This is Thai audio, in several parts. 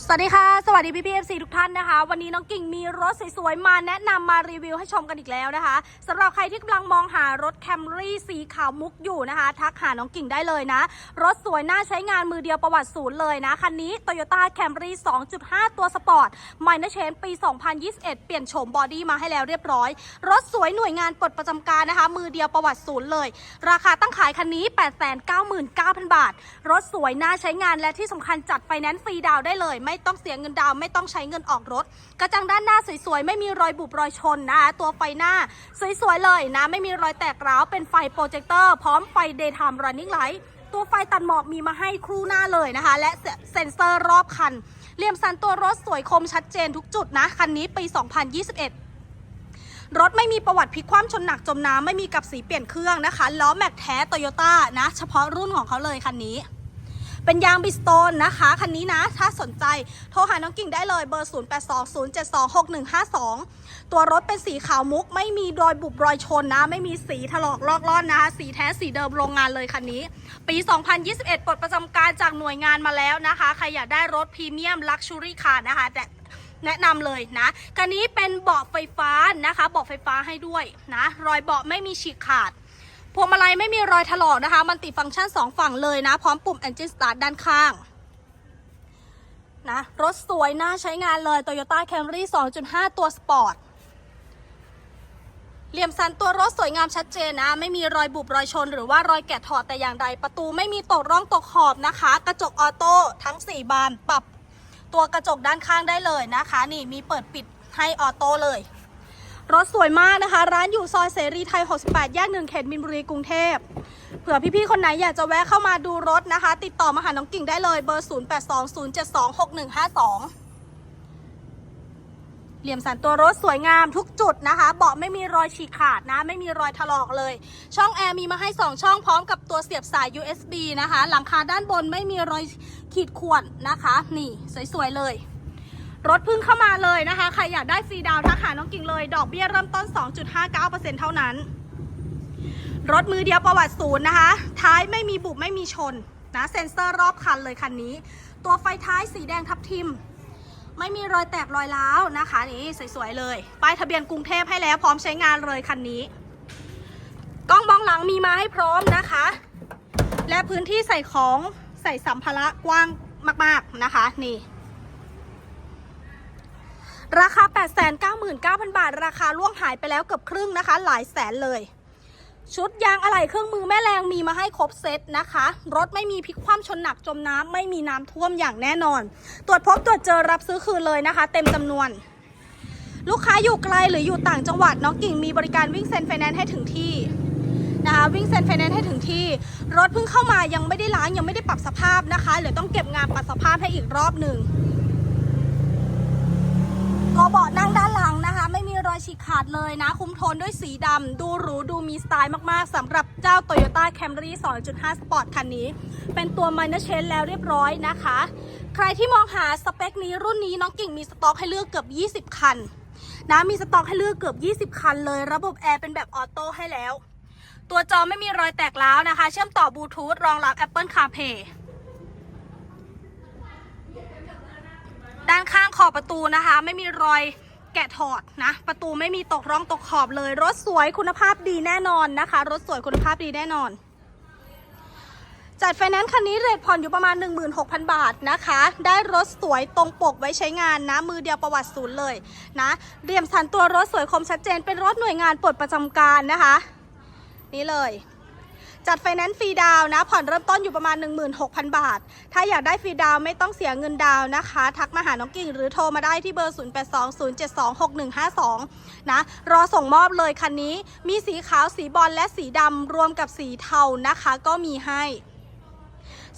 สวัสดีค่ะ สวัสดีพี่พีเอฟซีทุกท่านนะคะ วันนี้น้องกิ่งมีรถสวยๆ มาแนะนำมารีวิวให้ชมกันอีกแล้วนะคะสำหรับใครที่กำลังมองหารถแคมรี่สีขาวมุกอยู่นะคะ ทักหาน้องกิ่งได้เลยนะ รถสวยน่าใช้งานมือเดียวประวัติศูนย์เลยนะ คันนี้ Toyota Camry 2.5 ตัวสปอร์ตไมเนเชนปี 2021 เปลี่ยนโฉมบอดี้มาให้แล้วเรียบร้อย รถสวยหน่วยงานปลดประจำการนะคะ มือเดียวประวัติศูนย์เลย ราคาตั้งขายคันนี้ 899,000 บาท รถสวยน่าใช้งานและที่สำคัญจัดไฟแนนซ์ฟรีดาวได้เลยไม่ไม่ต้องเสียเงินดาวไม่ต้องใช้เงินออกรถ กระจังด้านหน้าสวยๆ ไม่มีรอยบุบรอยชนนะคะตัวไฟหน้าสวยๆเลยนะ ไม่มีรอยแตกร้าวเป็นไฟโปรเจคเตอร์พร้อมไฟ daytime running light ตัวไฟตัดหมอกมีมาให้ครู่หน้าเลยนะคะ และเซ็นเซอร์รอบคันเหลี่ยมสันตัวรถสวยคมชัดเจนทุกจุดนะคันนี้ปี 2021รถไม่มีประวัติพลิกคว่ำชนหนักจมน้ำไม่มีกับสีเปลี่ยนเครื่องนะคะล้อแม็กแท้โตโยต้านะ เฉพาะรุ่นของเขาเลยคันนี้ เป็นยางบิสโตนนะคะ คันนี้นะ ถ้าสนใจโทรหาน้องกิ่งได้เลยเบอร์ 0820726152 ตัวรถเป็นสีขาวมุก ไม่มีรอยบุบรอยชนนะ ไม่มีสีถลอกลอกล่อนนะคะ สีแท้สีเดิมโรงงานเลยคันนี้ ปี 2021ปลดประจำการจากหน่วยงานมาแล้วนะคะ ใครอยากได้รถพรีเมียมลักชูรี่คาร์นะคะแต่แนะนำเลยนะคันนี้เป็นเบาะไฟฟ้านะคะ เบาะไฟฟ้าให้ด้วยนะ รอยเบาะไม่มีฉีกขาด พวงมาลัยไม่มีรอยถลอกนะคะ มันติดฟังก์ชัน 2 ฝั่งเลยนะ พร้อมปุ่ม Engine Start ด้านข้างนะ รถสวยน่าใช้งานเลย Toyota Camry 2.5 ตัวสปอร์ต เหลี่ยมสันตัวรถสวยงามชัดเจนนะ ไม่มีรอยบุบรอยชน หรือว่ารอยแกะถอดแต่อย่างใด ประตูไม่มีตกร่องตกขอบนะคะ กระจกออโต้ทั้ง 4 บาน ปรับตัวกระจกด้านข้างได้เลยนะคะ นี่มีเปิดปิดให้ออโต้เลย รถสวยมากนะคะ ร้านอยู่ซอยเสรีไทย 68 แยกหนึ่งเขตมินบุรีกรุงเทพเผื่อพี่ๆ คนไหนอยากจะแวะเข้ามาดูรถนะคะ ติดต่อมาหาน้องกิ่งได้เลยเบอร์ 0820726152 เหลี่ยมสันตัวรถสวยงามทุกจุดนะคะ เบาะไม่มีรอยฉีกขาดนะ ไม่มีรอยถลอกเลย ช่องแอร์มีมาให้ 2 ช่องพร้อมกับตัวเสียบสาย USB นะคะ หลังคาด้านบนไม่มีรอยขีดข่วนนะคะ นี่สวยๆเลย รถพึ่งเข้ามาเลยนะคะ ใครอยากได้ฟรีดาวน์ทักหาน้องกิ่งเลย ดอกเบี้ยเริ่มต้น 2.59%เท่านั้น รถมือเดียวประวัติศูนย์นะคะ ท้ายไม่มีบุบไม่มีชนนะเซ็นเซอร์รอบคันเลยคันนี้ ตัวไฟท้ายสีแดงทับทิม ไม่มีรอยแตกรอยร้าวนะคะนี่สวยๆเลยป้ายทะเบียนกรุงเทพให้แล้วพร้อมใช้งานเลยคันนี้กล้องมองหลังมีมาให้พร้อมนะคะ และพื้นที่ใส่ของใส่สัมภาระกว้างมากๆนะคะ นี่ ราคา 899,000 บาท ราคาล่วงหายไปแล้วเกือบครึ่งนะคะ หลายแสนเลย ชุดยางอะไหล่เครื่องมือแม่แรงมีมาให้ครบเซตนะคะ รถไม่มีพลิกคว่ำชนหนักจมน้ำไม่มีน้ำท่วมอย่างแน่นอน ตรวจพบตรวจเจอรับซื้อคืนเลยนะคะ เต็มจำนวน ลูกค้าอยู่ไกลหรืออยู่ต่างจังหวัดน้องกิ่งมีบริการวิ่งเซ็นไฟแนนซ์ให้ถึงที่นะคะวิ่งเซ็นไฟแนนซ์ให้ถึงที่ รถเพิ่งเข้ามายังไม่ได้ล้างยังไม่ได้ปรับสภาพนะคะเดี๋ยวต้องเก็บงานปรับสภาพให้อีกรอบหนึ่ง ตัวเบาะนั่งด้านหลังนะคะ ไม่มีรอย ฉีกขาดเลยนะ คุ้มโทนด้วยสีดำดูหรูดูมีสไตล์มากๆสำหรับเจ้า Toyota Camry 2.5 Sport คันนี้ เป็นตัว Minor Change แล้วเรียบร้อยนะคะ ใครที่มองหาสเปคนี้รุ่นนี้น้องกิ่งมีสต็อกให้เลือกเกือบ 20 คันนะมีสต็อกให้เลือกเกือบ 20 คันเลย ระบบแอร์เป็นแบบออโต้ให้แล้ว ตัวจอไม่มีรอยแตกร้าวนะคะ เชื่อมต่อบลูทูธรองรับ Apple CarPlay ด้านข้างขอบประตูนะคะ ไม่มีรอย แกะถอดนะ ประตูไม่มีตกร่องตกขอบเลย รถสวยคุณภาพดีแน่นอนนะคะ รถสวยคุณภาพดีแน่นอน จัดไฟแนนซ์คันนี้เรทผ่อนอยู่ประมาณ 16,000 บาทนะคะ ได้รถสวยตรงปกไว้ใช้งานนะ มือเดียวประวัติศูนย์เลยนะเรียมสันตัวรถสวยคมชัดเจน เป็นรถหน่วยงานปลดประจำการนะคะ นี่เลย จัดไฟแนนซ์ฟรีดาวนะ ผ่อนเริ่มต้นอยู่ประมาณ 16,000 บาท ถ้าอยากได้ฟรีดาวไม่ต้องเสียเงินดาวน์นะคะ ทักมาหาน้องกิ่งหรือโทรมาได้ที่เบอร์ 0820726152 นะ รอส่งมอบเลยคันนี้ มีสีขาวสีบอลและสีดำรวมกับสีเทานะคะ ก็มีให้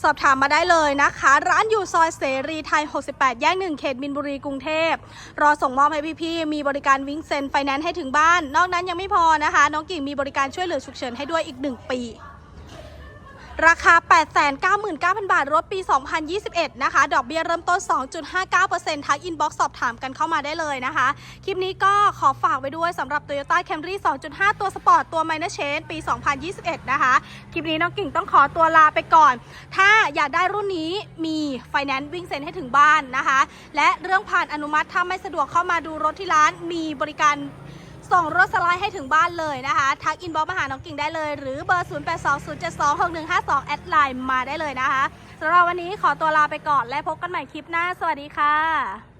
สอบถามมาได้เลยนะคะ ร้านอยู่ซอยเสรีไทย 68 แยก 1 เขตมินบุรีกรุงเทพ รอส่งมอบให้พี่ๆมีบริการวิ่งเซ็นไฟแนนซ์ให้ถึงบ้าน นอกนั้นยังไม่พอนะคะ น้องกิ่งมีบริการช่วยเหลือฉุกเฉินให้ด้วยอีก 1 ปี ราคา 899,000 บาท รถปี 2021 นะคะ ดอกเบี้ยเริ่มต้น 2.59%ทักอินบ็อกซ์สอบถามกันเข้ามาได้เลยนะคะ คลิปนี้ก็ขอฝากไว้ด้วยสำหรับ Toyota Camry 2.5 ตัวสปอร์ต ตัว Minor Change ปี 2021 นะคะ คลิปนี้น้องกิ่งต้องขอตัวลาไปก่อน ถ้าอยากได้รุ่นนี้มีไฟแนนซ์วิ่งเซ็นให้ถึงบ้านนะคะ และเรื่องผ่านอนุมัติถ้าไม่สะดวกเข้ามาดูรถที่ร้านมีบริการ ส่งรถสไลด์ให้ถึงบ้านเลยนะคะ ทักอินบ็อกซ์มาหาน้องกิ่งได้เลย หรือเบอร์ 0820726152 แอดไลน์มาได้เลยนะคะสำหรับวันนี้ขอตัวลาไปก่อนและพบกันใหม่คลิปหน้า สวัสดีค่ะ